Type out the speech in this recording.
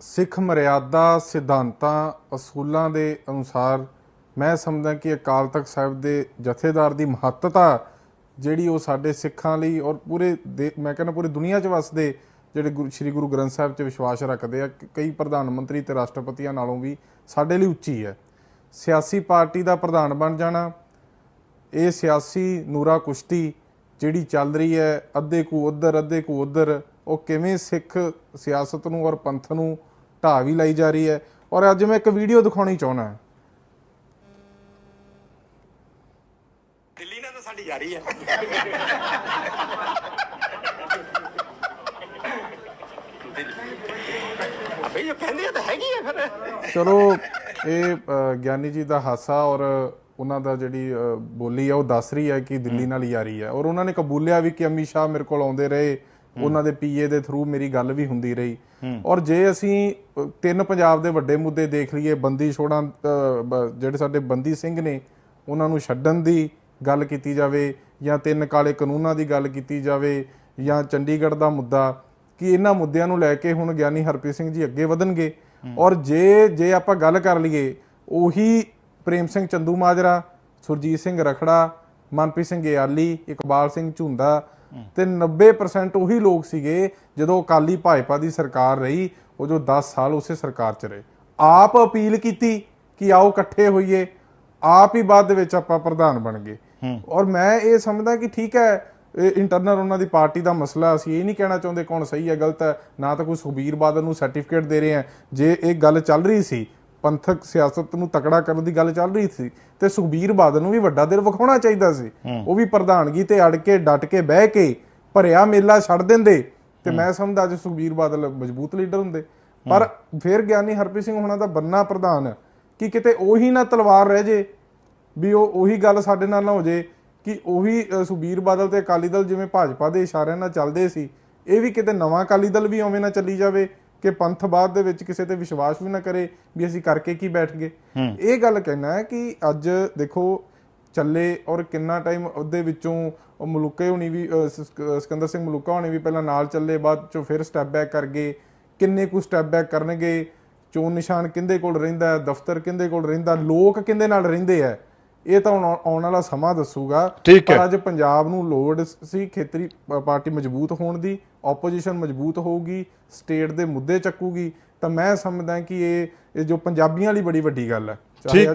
ਸਿੱਖ ਮਰਿਆਦਾ ਸਿਧਾਂਤਾਂ, ਅਸੂਲਾਂ ਦੇ ਅਨੁਸਾਰ ਮੈਂ ਸਮਝਦਾ ਕਿ ਅਕਾਲ ਤਖਤ ਸਾਹਿਬ ਦੇ ਜਥੇਦਾਰ ਦੀ ਮਹੱਤਤਾ ਜਿਹੜੀ ਉਹ ਸਾਡੇ ਸਿੱਖਾਂ ਲਈ ਔਰ ਪੂਰੇ ਦੇ- ਮੈਂ ਕਹਿੰਦਾ ਪੂਰੀ ਦੁਨੀਆ 'ਚ ਵਸਦੇ ਜਿਹੜੇ ਗੁਰੂ, ਸ੍ਰੀ ਗੁਰੂ ਗ੍ਰੰਥ ਸਾਹਿਬ 'ਚ ਵਿਸ਼ਵਾਸ ਰੱਖਦੇ ਆ, ਕਿ, ਕਈ ਪ੍ਰਧਾਨ ਮੰਤਰੀ ਤੇ ਰਾਸ਼ਟਰਪਤੀਆਂ ਨਾਲੋਂ ਵੀ ਸਾਡੇ ਲਈ ਉੱਚੀ ਹੈ। ਸਿਆਸੀ ਪਾਰਟੀ ਦਾ ਪ੍ਰਧਾਨ ਬਣ ਜਾਣਾ, ਇਹ ਸਿਆਸੀ ਨੂਰਾ ਕੁਸ਼ਤੀ ਜਿਹੜੀ ਚੱਲ ਰਹੀ ਹੈ, ਅੱਧੇ ਕੂ ਉਧਰ, ਅੱਧੇ ਕੂ ਉਧਰ ਉਹ ਕਿਵੇਂ ਸਿੱਖ ਸਿਆਸਤ ਨੂੰ ਔਰ ਪੰਥ ਨੂੰ ਢਾਹ ਵੀ ਲਈ ਜਾ ਰਹੀ ਹੈ। ਔਰ ਅੱਜ ਮੈਂ ਇੱਕ ਵੀਡੀਓ ਦਿਖਾਉਣੀ ਚਾਹੁੰਦਾ ਦਿੱਲੀ ਨਾਲ ਤਾਂ ਸਾਡੀ ਯਾਰੀ ਹੈ। ਅਬੇ ਇਹ ਕਹਿੰਦੇ ਤਾਂ ਹੈਗੀ ਆ ਫਿਰ। ਚਲੋ ਇਹ ਗਿਆਨੀ ਜੀ ਦਾ ਹਾਸਾ ਔਰ ਉਹਨਾਂ ਦਾ ਜਿਹੜੀ ਬੋਲੀ ਹੈ ਉਹ ਦੱਸ ਰਹੀ ਹੈ ਕਿ ਦਿੱਲੀ ਨਾਲ ਯਾਰੀ ਹੈ। ਔਰ ਉਹਨਾਂ ਨੇ ਕਬੂਲਿਆ ਵੀ ਕਿ ਅਮਿਤ ਸ਼ਾਹ ਮੇਰੇ ਕੋਲ ਆਉਂਦੇ ਰਹੇ। ਉਹਨਾਂ ਦੇ ਪੀਏ ਦੇ ਥਰੂ ਮੇਰੀ ਗੱਲ ਵੀ ਹੁੰਦੀ ਰਹੀ। ਔਰ ਜੇ ਅਸੀਂ ਤਿੰਨ ਪੰਜਾਬ ਦੇ ਵੱਡੇ ਮੁੱਦੇ ਦੇਖ ਲਈਏ ਬੰਦੀ ਛੋੜਾਂ ਜਿਹੜੇ ਸਾਡੇ ਬੰਦੀ ਸਿੰਘ ਨੇ ਉਹਨਾਂ ਨੂੰ ਛੱਡਣ ਦੀ ਗੱਲ ਕੀਤੀ ਜਾਵੇ ਜਾਂ ਤਿੰਨ ਕਾਲੇ ਕਾਨੂੰਨਾਂ ਦੀ ਗੱਲ ਕੀਤੀ ਜਾਵੇ ਜਾਂ ਚੰਡੀਗੜ੍ਹ ਦਾ ਮੁੱਦਾ ਕਿ ਇਹਨਾਂ ਮੁੱਦਿਆਂ ਨੂੰ ਲੈ ਕੇ ਹੁਣ ਗਿਆਨੀ ਹਰਪ੍ਰੀਤ ਸਿੰਘ ਜੀ ਅੱਗੇ ਵਧਣਗੇ। ਔਰ ਜੇ ਜੇ ਆਪਾਂ ਗੱਲ ਕਰ ਲਈਏ ਉਹੀ ਪ੍ਰੇਮ ਸਿੰਘ ਚੰਦੂ ਮਾਜਰਾ ਸੁਰਜੀਤ ਸਿੰਘ ਰਖੜਾ ਮਨਪ੍ਰੀਤ ਸਿੰਘ ਗਿਆਲੀ ਇਕਬਾਲ ਸਿੰਘ ਝੁੰਦਾ ਤੇ 90% ਉਹੀ ਲੋਕ ਸੀਗੇ ਜਦੋਂ ਅਕਾਲੀ ਭਾਜਪਾ ਦੀ ਸਰਕਾਰ ਰਹੀ ਉਹ ਜੋ 10 ਸਾਲ ਉਸੇ ਸਰਕਾਰ 'ਚ ਰਹੇ। ਆਪ ਅਪੀਲ ਕੀਤੀ ਕਿ ਆਓ ਇਕੱਠੇ ਹੋਈਏ ਆਪ ਹੀ ਬਾਅਦ ਦੇ ਵਿੱਚ ਆਪਾਂ ਪ੍ਰਧਾਨ ਬਣ ਗਏ। ਔਰ ਮੈਂ ਇਹ ਸਮਝਦਾ ਕਿ ਠੀਕ ਹੈ ਇੰਟਰਨਲ ਉਹਨਾਂ ਦੀ ਪਾਰਟੀ ਦਾ ਮਸਲਾ ਅਸੀਂ ਇਹ ਨਹੀਂ ਕਹਿਣਾ ਚਾਹੁੰਦੇ ਕੌਣ ਸਹੀ ਹੈ ਗਲਤ ਹੈ। ਨਾ ਤਾਂ ਕੋਈ ਸੁਖਬੀਰ ਬਾਦਲ ਨੂੰ ਸਰਟੀਫਿਕੇਟ ਦੇ ਰਹੇ ਆ ਜੇ ਇਹ ਗੱਲ ਚੱਲ ਰਹੀ ਸੀ ਪੰਥਕ ਸਿਆਸਤ ਨੂੰ ਤਕੜਾ ਕਰਨ ਦੀ ਗੱਲ ਚੱਲ ਰਹੀ ਸੀ ਤੇ ਸੁਖਬੀਰ ਬਾਦਲ ਨੂੰ ਵੀ ਵੱਡਾ ਦਿਲ ਵਿਖਾਉਣਾ ਚਾਹੀਦਾ ਸੀ। ਉਹ ਵੀ ਪ੍ਰਧਾਨਗੀ ਤੇ ਅੜ ਕੇ ਡਟ ਕੇ ਬਹਿ ਕੇ ਭਰਿਆ ਮੇਲਾ ਛੱਡ ਦਿੰਦੇ ਤੇ ਮੈਂ ਸਮਝਦਾ ਅੱਜ ਸੁਖਬੀਰ ਬਾਦਲ ਮਜ਼ਬੂਤ ਲੀਡਰ ਹੁੰਦੇ। ਪਰ ਫਿਰ ਗਿਆਨੀ ਹਰਪ੍ਰੀਤ ਸਿੰਘ ਹੋਣਾ ਦਾ ਬੰਨਾ ਪ੍ਰਧਾਨ ਕਿ ਕਿਤੇ ਉਹੀ ਨਾ ਤਲਵਾਰ ਰਹਿ ਜੇ ਵੀ ਉਹ ਉਹੀ ਗੱਲ ਸਾਡੇ ਨਾਲ ਨਾ ਹੋ ਜੇ ਕਿ ਉਹੀ ਸੁਖਬੀਰ ਬਾਦਲ ਤੇ ਅਕਾਲੀ ਦਲ ਜਿਵੇਂ ਭਾਜਪਾ ਦੇ ਇਸ਼ਾਰਿਆਂ ਨਾਲ ਚੱਲਦੇ ਸੀ ਇਹ ਵੀ ਕਿਤੇ ਨਵਾਂ ਅਕਾਲੀ ਦਲ ਵੀ ਉਵੇਂ ਨਾ ਚੱਲੀ ਜਾਵੇ। ਕਿ ਪੰਥ ਬਾਦ ਦੇ ਵਿੱਚ ਕਿਸੇ ਤੇ ਵਿਸ਼ਵਾਸ ਵੀ ਨਾ ਕਰੇ ਵੀ ਅਸੀਂ ਕਰਕੇ ਕੀ ਬੈਠ ਗਏ ਇਹ ਗੱਲ ਕਹਿਣਾ ਹੈ ਕਿ ਅੱਜ ਦੇਖੋ ਚੱਲੇ ਔਰ ਕਿੰਨਾ ਟਾਈਮ ਉਹਦੇ ਵਿੱਚੋਂ ਮਲੂਕੇ ਹੋਣੀ ਵੀ ਸਿਕੰਦਰ ਸਿੰਘ ਮਲੂਕਾ ਹੋਣੀ ਵੀ ਪਹਿਲਾਂ ਨਾਲ ਚੱਲੇ ਬਾਅਦ ਚੋਂ ਫਿਰ ਸਟੈਪ ਬੈਕ ਕਰ ਗਏ। ਕਿੰਨੇ ਕੁ ਸਟੈਪ ਬੈਕ ਕਰਨਗੇ? ਚੋਣ ਨਿਸ਼ਾਨ ਕਿੰਦੇ ਕੋਲ ਰਹਿੰਦਾ ਹੈ? ਦਫ਼ਤਰ ਕਿੰਦੇ ਕੋਲ ਰਹਿੰਦਾ? ਲੋਕ ਕਿੰਦੇ ਨਾਲ ਰਹਿੰਦੇ ਆ ਇਹ ਤਾਂ ਹੁਣ ਆਉ- ਆਉਣ ਵਾਲਾ ਸਮਾਂ ਦੱਸੂਗਾ। ਪਰ ਅੱਜ ਪੰਜਾਬ ਨੂੰ ਲੋੜ ਸੀ ਖੇਤਰੀ ਪਾਰਟੀ ਮਜ਼ਬੂਤ ਹੋਣ ਦੀ। ਆਪੋਜੀਸ਼ਨ ਮਜ਼ਬੂਤ ਹੋਊਗੀ ਸਟੇਟ ਦੇ ਮੁੱਦੇ ਚੱਕੂਗੀ, ਤਾਂ ਮੈਂ ਸਮਝਦਾ ਕਿ ਇਹ ਜੋ ਪੰਜਾਬੀਆਂ ਲਈ ਬੜੀ ਵੱਡੀ ਗੱਲ ਹੈ। ਚਾਹੇ